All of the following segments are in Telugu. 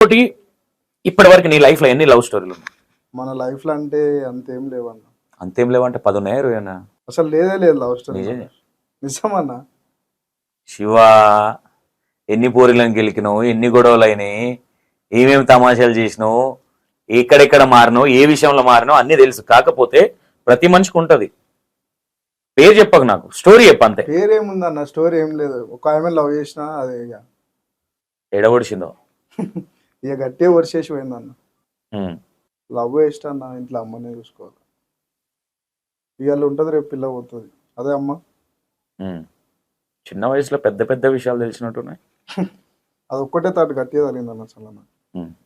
ఇంకోటి ఇప్పటి వరకు నీ లైఫ్లో ఎన్ని లవ్ స్టోరీలు ఉన్నాయి? మన లైఫ్లో అంటే అంతేం లేవన్న. అంతేం లేవంటే పది ఉన్నాయా ఇరవైనా అసలు లేదే లేదు లవ్ స్టోరీ. నిజమే. నిజమన్నా? శివ ఎన్ని పోరీలను గెలికినావు ఎన్ని గొడవలు అయినాయి ఏమేమి తమాషాలు చేసినావు ఎక్కడెక్కడ మారినావు ఏ విషయంలో మారినావు అన్ని తెలుసు. కాకపోతే ప్రతి మనిషికి ఉంటది. పేరు చెప్పకు నాకు. స్టోరీ చెప్పు అంతే. పేరేముందన్న? స్టోరీ ఏం లేదు. ఒక ఆమె లవ్ చేసిన అదే ఇక. ఇక గట్టిగా వర్షేసి పోయిందన్న ఉమ్, లవ్ ఇష్టం అన్న ఇంట్లో అమ్మనే చూసుకోవాలి. ఇవాళ ఉంటుంది రేపు పిల్ల పోతుంది అదే అమ్మ. చిన్న వయసులో పెద్ద పెద్ద విషయాలు తెలిసినట్టున్నాయి. అది ఒక్కటే తాటు గట్టిగా తగిలిందన్న అసలు అన్న.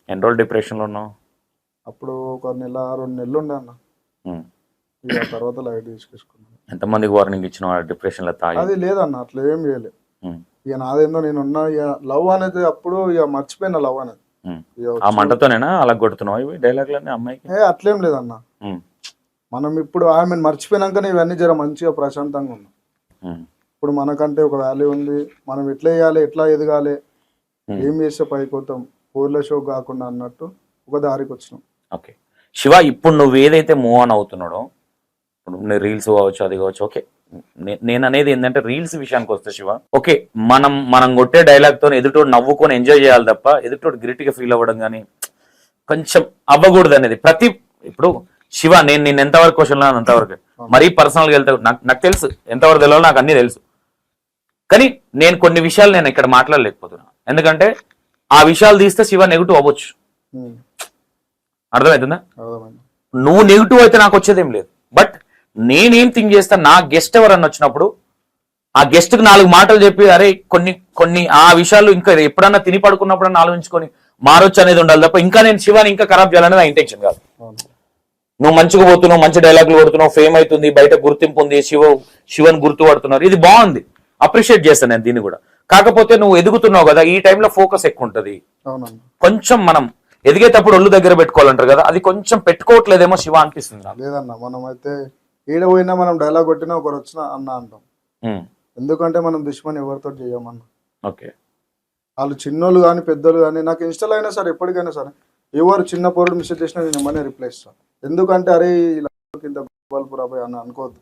ఎన్ని రోజులు డిప్రెషన్లో ఉన్నావు? అప్పుడు ఒక నెల రెండు నెలలు ఉండే అన్న. ఇక తర్వాత లైట్ తీసుకేసుకున్నాను ఎంతమందికి వార్నింగ్ ఇచ్చిన డిప్రెషన్లో తాగి? అది లేదన్న అట్లా ఏం చేయలే. ఉమ్, ఇక నాదేందో నేను ఉన్నా ఇక లవ్ అనేది అప్పుడు ఇక మర్చిపోయిన లవ్ అనేది. ఆ మంటతోనేనా? అలా కొడుతున్నావు ఇవి డైలాగ్లన్నీ అమ్మాయికి? ఏ అట్లేం లేదన్న. మనం ఇప్పుడు ఆమె మర్చిపోయినాకనే ఇవన్నీ జర మంచిగా ప్రశాంతంగా ఉన్నాం ఇప్పుడు మనకంటే ఒక వాల్యూ ఉంది. మనం ఎట్లా వేయాలి ఎట్లా ఎదగాలి. ఏం చేస్తే పైకి వస్తాం ఊర్ల షో కాకుండా అన్నట్టు ఒక దారికి వచ్చినాం. ఓకే. శివ ఇప్పుడు నువ్వు ఏదైతే మూవ్ ఆన్ అవుతున్నాడో ఇప్పుడు రీల్స్ కావచ్చు అది కావచ్చు ఓకే. నేను అనేది ఏంటంటే రీల్స్ విషయానికి వస్తే శివ. ఓకే మనం మనం కొట్టే డైలాగ్తో ఎదుటోడు నవ్వుకొని ఎంజాయ్ చేయాలి తప్ప ఎదుటోడు గిరిటిగా ఫీల్ అవ్వడం కానీ కొంచెం అవ్వకూడదు అనేది. ప్రతి ఇప్పుడు శివ నేను నేను ఎంతవరకు క్వశ్చన్ అంతవరకు. మరీ పర్సనల్గా వెళ్తే నాకు నాకు తెలుసు. ఎంతవరకు తెలియాలో నాకు అన్ని తెలుసు. కానీ నేను కొన్ని విషయాలు నేను ఇక్కడ మాట్లాడలేకపోతున్నా. ఎందుకంటే ఆ విషయాలు తీస్తే శివ నెగిటివ్ అవ్వచ్చు. అర్థమవుతుందా నువ్వు నెగిటివ్ అయితే నాకు వచ్చేదేం లేదు. నేనేం థింక్ చేస్తా? నా గెస్ట్ ఎవరన్నా వచ్చినప్పుడు ఆ గెస్ట్కి నాలుగు మాటలు చెప్పి అరే కొన్ని కొన్ని ఆ విషయాలు ఇంకా ఎప్పుడన్నా తిని పడుకున్నప్పుడన్నా ఆలోచించుకొని మారొచ్చు అనేది ఉండాలి తప్ప ఇంకా నేను శివాని ఇంకా ఖరాబ్ చేయాలనేది నా ఇంటెన్షన్ కాదు. నువ్వు మంచిగా పోతున్నావు మంచి డైలాగులు కొడుతున్నావు ఫేమ్ అవుతుంది బయట గుర్తింపు ఉంది శివ శివన్ గుర్తుపడుతున్నారు. ఇది బాగుంది. అప్రిషియేట్ చేస్తాను నేను దీన్ని కూడా. కాకపోతే నువ్వు ఎదుగుతున్నావు కదా ఈ టైంలో ఫోకస్ ఎక్కువ ఉంటది. కొంచెం మనం ఎదిగేటప్పుడు ఒళ్ళు దగ్గర పెట్టుకోవాలంటారు కదా అది కొంచెం పెట్టుకోవట్లేదేమో శివ అనిపిస్తుంది లేదన్న మనం అయితే ఈడ పోయినా మనం డైలాగ్ కొట్టినా ఒకరు వచ్చినా అన్న అంటాం. ఎందుకంటే మనం దుష్మన్ ఎవరితో చేయమన్న ఓకే. వాళ్ళు చిన్నోళ్ళు కానీ పెద్దోళ్ళు కానీ నాకు ఇన్స్టాల్ అయినా సరే ఎప్పటికైనా సరే ఎవరు చిన్న పోరుడు మెసేజ్ చేసినా నేను ఏమన్నా రిప్లై ఇస్తాను ఎందుకంటే అరే కింద బాల్పురాబాయ్ అని అనుకోవద్దు.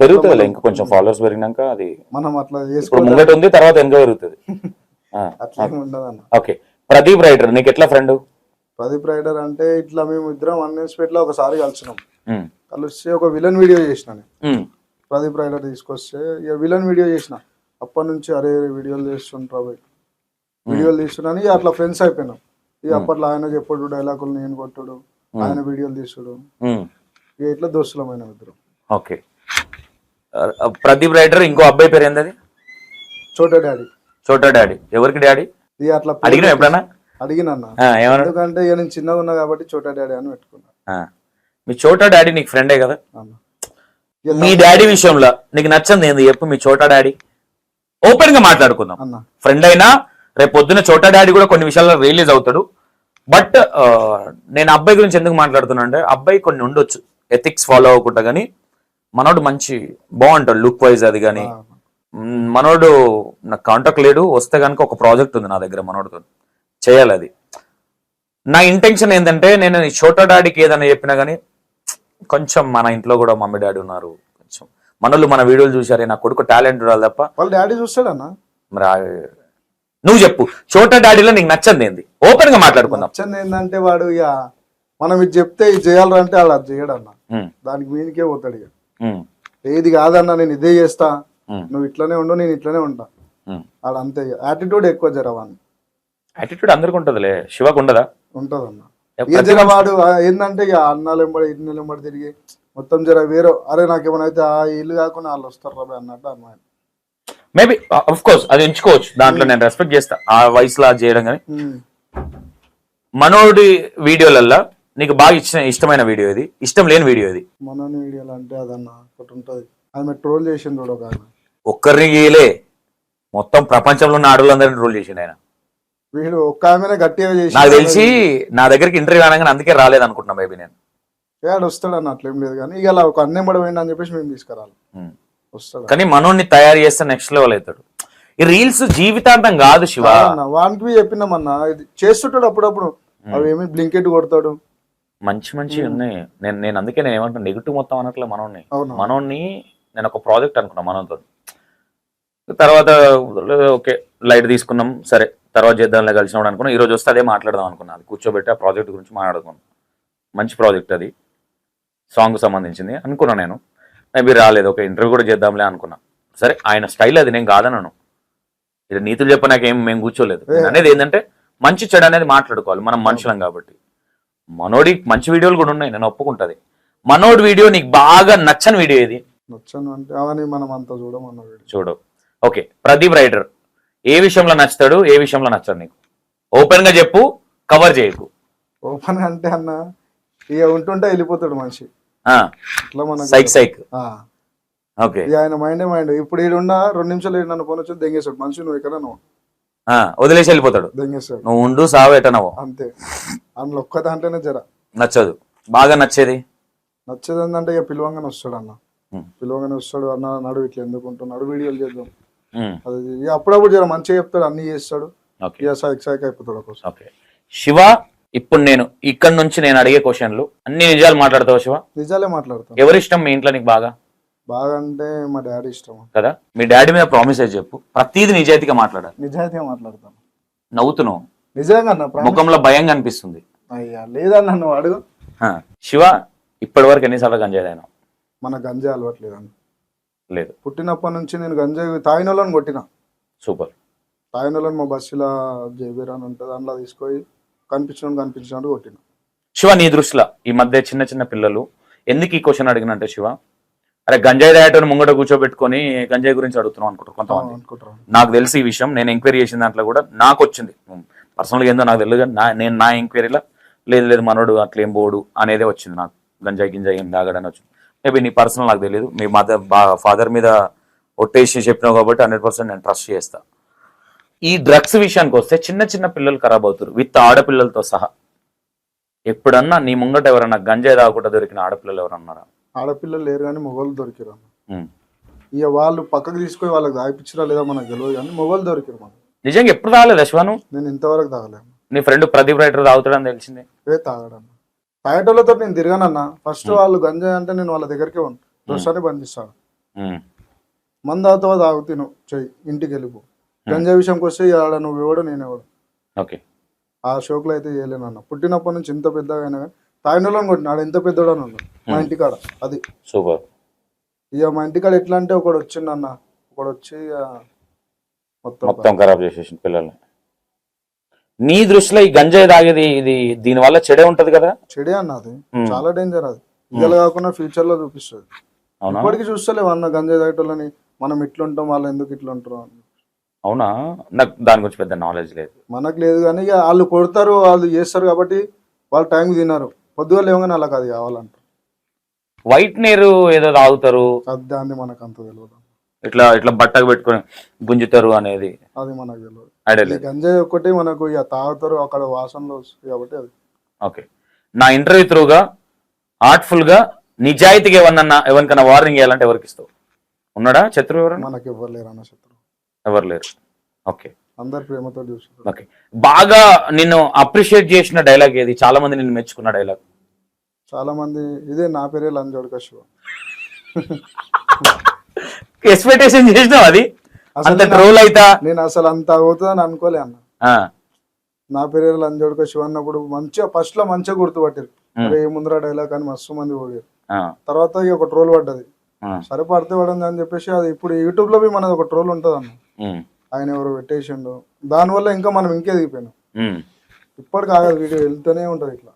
పెరుగుతుంది ఇంకా కొంచెం ఫాలోవర్స్ పెరిగినాక అది మనం అట్లా ముంగట ఉంది తర్వాత వెనక పెరుగుతుంది. అట్లా ఉండదన్న. ఓకే. ప్రదీప్ రైటర్ నీకు ఎట్లా ఫ్రెండ్ ప్రదీప్ రైడర్ అంటే ఇట్లా మేము ఇద్దరం అన్ఎక్స్పెక్ట్లో ఒకసారి కలిసినాం. కలిసి ఒక విలన్ వీడియో చేసిన నేను. ప్రదీప్ రైడర్ తీసుకొస్తే ఇక విలన్ వీడియో చేసిన. అప్పటి నుంచి అరే వీడియోలు చేస్తుంటా వీడియోలు తీస్తున్నాను ఇక అట్లా ఫ్రెండ్స్ అయిపోయినాం. ఇక అప్పట్లో ఆయన చెప్పుడు డైలాగులు నేను కొట్టుడు ఆయన వీడియోలు తీసుడు ఇక ఇట్లా దోస్తులమైన ఇద్దరం. ఓకే. ప్రదీప్ రైటర్ ఇంకో అబ్బాయి పేరు ఏంటది చోటా డాడీ. చోటా డాడీ. ఎవరికి డాడీ? ఇక అట్లా అడిగినా ఎప్పుడన్నా ఏమన్నా? ఎందుకంటే ఇక నేను చిన్నగా ఉన్నా కాబట్టి చోటా డాడీ అని పెట్టుకున్నా. మీ చోటా డాడీ నీకు ఫ్రెండే కదా? మీ డాడీ విషయంలో నీకు నచ్చింది ఏంది? చెప్పు మీ చోటా డాడీ. ఓపెన్గా మాట్లాడుకుందాం. ఫ్రెండ్ అయినా రేపు పొద్దున్న చోటా డాడీ కూడా కొన్ని విషయాల్లో రిలీజ్ అవుతాడు. బట్ నేను అబ్బాయి గురించి ఎందుకు మాట్లాడుతున్నా అంటే అబ్బాయి కొన్ని ఉండొచ్చు. ఎథిక్స్ ఫాలో అవ్వకుండా కానీ మనోడు మంచి బాగుంటాడు లుక్ వైజ్ అది కానీ మనోడు నాకు కాంటాక్ట్ లేడు వస్తే కనుక ఒక ప్రాజెక్ట్ ఉంది నా దగ్గర మనోడితో. చేయాలి అది. నా ఇంటెన్షన్ ఏంటంటే నేను ఈ చోటా డాడీకి ఏదైనా చెప్పినా కానీ కొంచెం మన ఇంట్లో కూడా మమ్మీ డాడీ ఉన్నారు. కొంచెం మనోళ్ళు మన వీడియోలు చూసారే నా కొడుకు టాలెంట్ ఉండాలి తప్ప. వాళ్ళ డాడీ చూస్తాడన్న మరి నువ్వు చెప్పు. చోటా డాడీలో నీకు నచ్చంది ఏంది? ఓపెన్గా మాట్లాడుకుందాం. నచ్చంది ఏంటంటే వాడు ఇక మనం ఇది చెప్తే ఇది చేయాలంటే వాడు అది చేయడన్న దానికి మీనికే పోతాడు ఇక ఏది కాదన్నా నేను ఇదే చేస్తా. నువ్వు ఇట్లనే ఉండు నేను ఇట్లనే ఉంటా. ఆడ అంతే యాటిట్యూడ్ ఎక్కువ జరవాన్ని యాటిట్యూడ్ అందరికి ఉంటదిలే. శివకు ఉండదా? ఉంటదన్న. ఏ ఇక జర వాడు? ఆ ఏందంటే ఇక అన్నాలు ఎంబడి ఇన్ని ఎంబడి తిరిగి మొత్తం జర వేరే అరే నాకేమైనా అయితే ఆ ఇల్లు కాకుండా వాళ్ళు వస్తారు రాబోయ్ అన్నట్టు అన్నమాట మేబీ ఆఫ్ కోర్స్ అది ఎంచుకోవచ్చు. దాంట్లో నేను రెస్పెక్ట్ చేస్తా. ఆ వయసులో చేయడం కానీ మనోడి వీడియోలల్లో నీకు బాగా ఇచ్చిన ఇష్టమైన వీడియో ఇది. ఇష్టం లేని వీడియో ఇది. మనోని వీడియోలు అంటే అదన్న ఒకటి ఉంటది. ఆమె ట్రోల్ చేసింది చూడు ఒక ఆయన ఒక్కరిని గీయలే. మొత్తం ప్రపంచంలో ఉన్న ఆడవాళ్ళందరినీ ట్రోల్ చేసిండు ఆయన. వీడు ఒక్క ఆమెనే గట్టిగా చేసి నాకు తెలిసి నా దగ్గరికి ఇంటర్వ్యూ అనగానే అందుకే రాలేదు అనుకుంటున్నా మేబీ నేను. ఆడు వస్తాడు అన్న అట్లేం లేదు కానీ ఇక అలా ఒక అన్నెంబడి పోయింది అని చెప్పేసి మేము తీసుకురాలి. వస్తాడు. కానీ మనోడిని తయారు చేస్తే నెక్స్ట్ లెవెల్ అవుతాడు. ఈ రీల్స్ జీవితాంతం కాదు శివ. అన్న, వానికి చెప్పినామన్నా ఇది చేస్తుంటాడు అప్పుడప్పుడు. అవి ఏమి బ్లింకెట్ కొడతాడు. మంచి మంచి ఉన్నాయి. నేను నేను అందుకే నేను ఏమంటాను నెగిటివ్ మొత్తం అనట్లే మనోడిని. అవును. మనోడిని నేను ఒక ప్రాజెక్ట్ అనుకున్నా మనోతో తర్వాత ఓకే లైట్ తీసుకున్నాం సరే. తర్వాత చేద్దాంలే కలిసినప్పుడు అనుకున్నా ఈ రోజు వస్తే అదే మాట్లాడదాం అనుకున్నా. అది కూర్చోబెట్టి ఆ ప్రాజెక్ట్ గురించి మాట్లాడుకున్నాం. మంచి ప్రాజెక్ట్ అది. సాంగ్ సంబంధించింది అనుకున్నా నేను. మేబీ రాలేదు ఒక ఇంటర్వ్యూ కూడా చేద్దాంలే అనుకున్నా. సరే ఆయన స్టైల్ అది నేను కాదనను. ఇది నీతులు చెప్పనాక ఏం మేము కూర్చోలేదు. అనేది ఏంటంటే మంచి చెడు అనేది మాట్లాడుకోవాలి మనం మనుషులం కాబట్టి. మనోడి మంచి వీడియోలు కూడా ఉన్నాయి నేను ఒప్పుకుంటది మనోడి వీడియో నీకు బాగా నచ్చని వీడియో ఇది నచ్చాను అంటే అవన్నీ మనం అంత చూడమన్న వీడు చూడు. Okay Pradeep writer. ఏ విషయంలో నచ్చుతాడు ఏ విషయంలో నచ్చడు నీకు? ఓపెన్గా చెప్పు కవర్ చేయకు. ఓపెన్ అంటే అన్న ఇక ఉంటుంటే వెళ్ళిపోతాడు మనిషి. ఇట్లా మనకు సైక్ సైక్ ఓకే. ఆయన మైండే మైండ్ ఇప్పుడు ఈడున్న రెండు నిమిషాలు ఈడు నన్ను ఫోన్ వచ్చి దెంగేస్తాడు మనిషి నువ్వు ఇక్కడ నువ్వు ఆ, వదిలేసి వెళ్ళిపోతాడు. దెంగేస్తాడు నువ్వు ఉండు సావు ఎటనవు అంతే. అందులో ఒక్క దాంట్లోనే జర. నచ్చదు. బాగా నచ్చేది? నచ్చేది ఏంటంటే ఇక పిలవంగానే వస్తాడు అన్న. పిలవంగానే వస్తాడు అన్న నడు ఇట్లా ఎందుకు ఉంటున్నాడు వీడియోలు చేద్దాం. అది అప్పుడప్పుడు జర మంచిగా చెప్తాడు అన్ని చేస్తాడు. అయిపోతాడు ఓకే. శివ ఇప్పుడు నేను ఇక్కడ నుంచి నేను అడిగే క్వశ్చన్లు అన్ని నిజాలు మాట్లాడతావు శివ? నిజాలే మాట్లాడతాం. ఎవరిష్టం మీ ఇంట్లో నీకు బాగా? బాగా అంటే మా డాడీ ఇష్టం. కదా? మీ డాడీ మీద ప్రామిస్ అయితే చెప్పు? ప్రతిదీ నిజాయితీగా మాట్లాడాలి. నిజాయితీగా మాట్లాడతాను నవ్వుతున్నావు? నిజంగా. ముఖంలో భయం కనిపిస్తుంది. అయ్యా లేదన్న నువ్వు అడుగు. శివ ఇప్పటి వరకు ఎన్నిసార్లు గంజాయి మన గంజాయి అలవాట్లేదన్న లేదు. పుట్టినప్పటి నుంచి నేను గంజాయి తాగిన వాళ్ళని కొట్టిన. సూపర్. తాగిన వాళ్ళని మా బస్సులో జేబీర్ అని ఉంటుంది అందులో తీసుకొని కనిపించడం కనిపించినట్టు కొట్టిన. శివ నీ దృష్టిలో ఈ మధ్య చిన్న చిన్న పిల్లలు ఎందుకు ఈ క్వశ్చన్ అడిగినంటే శివ? అరే గంజాయి తాగటం ముంగట కూర్చోబెట్టుకొని గంజాయి గురించి అడుగుతున్నాం అనుకుంటారు కొంతమంది. అనుకుంటాను నాకు తెలిసి ఈ విషయం నేను ఎంక్వైరీ చేసిన దాంట్లో కూడా నాకు వచ్చింది. పర్సనల్గా ఏందో నాకు తెలియదు కానీ నా నేను నా ఎంక్వైరీలో లేదు లేదు మనోడు అట్లేం పోడు అనేదే వచ్చింది నాకు. గంజాయి గింజాయి ఏం తాగడని వచ్చింది. మేబీ నీ పర్సనల్ నాకు తెలియదు మీ మదర్ ఫాదర్ మీద ఒట్టేసి చెప్పినావు కాబట్టి హండ్రెడ్ పర్సెంట్ నేను ట్రస్ట్ చేస్తా. ఈ డ్రగ్స్ విషయానికి వస్తే చిన్న చిన్న పిల్లలు ఖరాబ్ అవుతారు. విత్ ఆడపిల్లలతో సహా. ఎప్పుడన్నా నీ ముంగట ఎవరన్నా గంజాయి తాగకుండా దొరికిన ఆడపిల్లలు ఎవరన్నారా? ఆడపిల్లలు లేరు కానీ మొగోళ్ళు దొరికిరు. ఇక వాళ్ళు పక్కకు తీసుకొని వాళ్ళకి దాయిపించరా లేదా మనకు తెలియదు కానీ మొగోళ్ళు దొరికిరు మనకు నిజంగా ఎప్పుడు తాగలేదు శివను? నేను ఇంతవరకు తాగలేను నీ ఫ్రెండ్ ప్రదీప్ రైటర్ తాగుతాడని తెలిసింది. ఏ తాగడన్న తాగేటోళ్ళతో నేను తిరగానన్న ఫస్ట్ వాళ్ళు గంజాయి అంటే నేను వాళ్ళ దగ్గరికే ఉంటాను దోషాన్ని బంధిస్తాను. మంద తాగుతావా తాగు తిను చెయ్యి ఇంటికి వెళ్ళిపో. గంజాయి విషయంకి వస్తే ఆడ నువ్వు ఎవడు నేను ఎవడు. ఓకే. ఆ షోకులో అయితే చేయలేను అన్న పుట్టినప్పటి నుంచి ఇంత పెద్దగా అయినా కానీ తాగిన వాళ్ళని కొట్టిన ఆడ ఎంత పెద్దోడు అని ఉన్నాడు. మా ఇంటికాడ అది. సూపర్. ఇక మా ఇంటికాడ ఎట్లా అంటే ఒకడు వచ్చిండు అన్న ఒకడు వచ్చి మొత్తం మొత్తం ఖరాబ్ చేసేసింది పిల్లల్ని. నీ దృష్టిలో ఈ గంజాయి తాగేది ఇది దీని వల్ల చెడే ఉంటది కదా? చెడే అన్న అది ఉమ్. చాలా డేంజర్ అది. ఇవాళ కాకుండా ఫ్యూచర్లో చూపిస్తుంది. ఇప్పటికీ చూస్తలేవు అన్న గంజాయి తాగేటోళ్ళని మనం ఇట్లుంటాం వాళ్ళు ఎందుకు ఇట్లా ఉంటారు అని. అవునా? నాకు దాని గురించి పెద్ద నాలెడ్జ్ లేదు. మనకు లేదు కానీ ఇక వాళ్ళు కొడతారు వాళ్ళు చేస్తారు కాబట్టి వాళ్ళు టైంకి తిన్నారు పొద్దుగా లేవగానే వాళ్ళకి అది కావాలంటారు. వైట్ నీరు ఏదో తాగుతారు. అది దాన్ని మనకు అంత తెలియదు. ఇట్లా ఇట్లా బట్టకు పెట్టుకొని గుంజుతారు అనేది అది మనకు తెలియదు ఐడియా గంజాయి ఒక్కటి మనకు ఇక తాగుతారు అక్కడ వాసనలో వస్తుంది కాబట్టి అది. ఓకే. నా ఇంటర్వ్యూ త్రూగా ఆర్ట్ఫుల్గా నిజాయితీగా ఎవరినన్నా ఎవరికైనా వార్నింగ్ ఇవ్వాలంటే ఎవరికి ఇస్తావు? ఉన్నాడా శత్రువు ఎవరన్నా మనకి ఇవ్వలేరు అన్న శత్రువు. ఎవరు లేరు. ఓకే. అందరు ప్రేమతో చూస్తారు ఓకే. బాగా నిన్ను అప్రిషియేట్ చేసిన డైలాగ్ ఏది? చాలా మంది నిన్ను మెచ్చుకున్న డైలాగ్ చాలా మంది ఇదే నా పేరే లంజోడక శివ. ఎక్స్పెక్టేషన్ చేసినావు అది? అసలు అంత ట్రోల్ అయితా? నేను అసలు అంత అవుతుందని అనుకోలే అన్న. నా పేరే లంజోడక శివ అన్నప్పుడు మంచిగా ఫస్ట్లో మంచిగా గుర్తుపట్టారు. ఉమ్. అరే ఏముందిరా డైలాగ్ అని మస్తు మంది పోయారు తర్వాత ఇక ఒక ట్రోల్ పడ్డది. సరే పడితే పడింది అని చెప్పేసి అది ఇప్పుడు యూట్యూబ్లో మనది ఒక ట్రోల్ ఉంటుంది అన్న ఆయన ఎవరు పెట్టేసిండు. దానివల్ల ఇంకా మనం ఇంకే దిగిపోయినాం. ఇప్పటికి ఆగదు వీడియో వెళ్తూనే ఉంటుంది ఇట్లా.